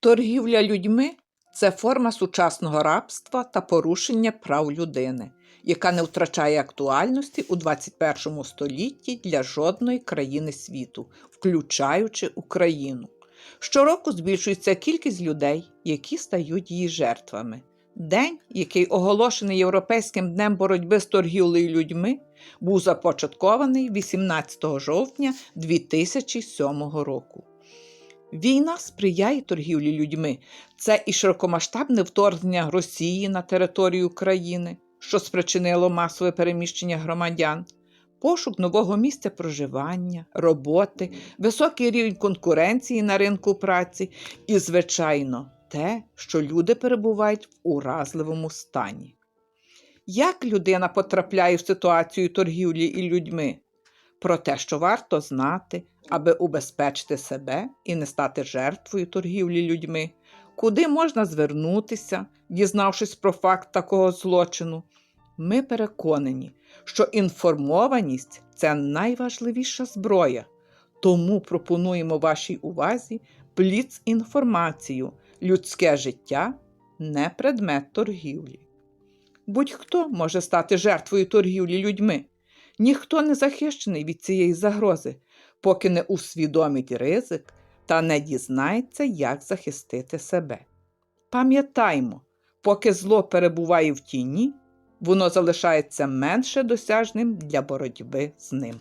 Торгівля людьми це форма сучасного рабства та порушення прав людини, яка не втрачає актуальності у 21 столітті для жодної країни світу, включаючи Україну. Щороку збільшується кількість людей, які стають її жертвами. День, який оголошений Європейським днем боротьби з торгівлею людьми, був започаткований 18 жовтня 2007 року. Війна сприяє торгівлі людьми. Це і широкомасштабне вторгнення Росії на територію країни, що спричинило масове переміщення громадян, пошук нового місця проживання, роботи, високий рівень конкуренції на ринку праці і, звичайно, те, що люди перебувають в уразливому стані. Як людина потрапляє в ситуацію торгівлі і людьми? Про те, що варто знати, аби убезпечити себе і не стати жертвою торгівлі людьми, куди можна звернутися, дізнавшись про факт такого злочину, ми переконані, що інформованість це найважливіша зброя, тому пропонуємо вашій увазі пліц інформацію, людське життя не предмет торгівлі. Будь-хто може стати жертвою торгівлі людьми. Ніхто не захищений від цієї загрози, поки не усвідомить ризик та не дізнається, як захистити себе. Пам'ятаймо, поки зло перебуває в тіні, воно залишається менше досяжним для боротьби з ним.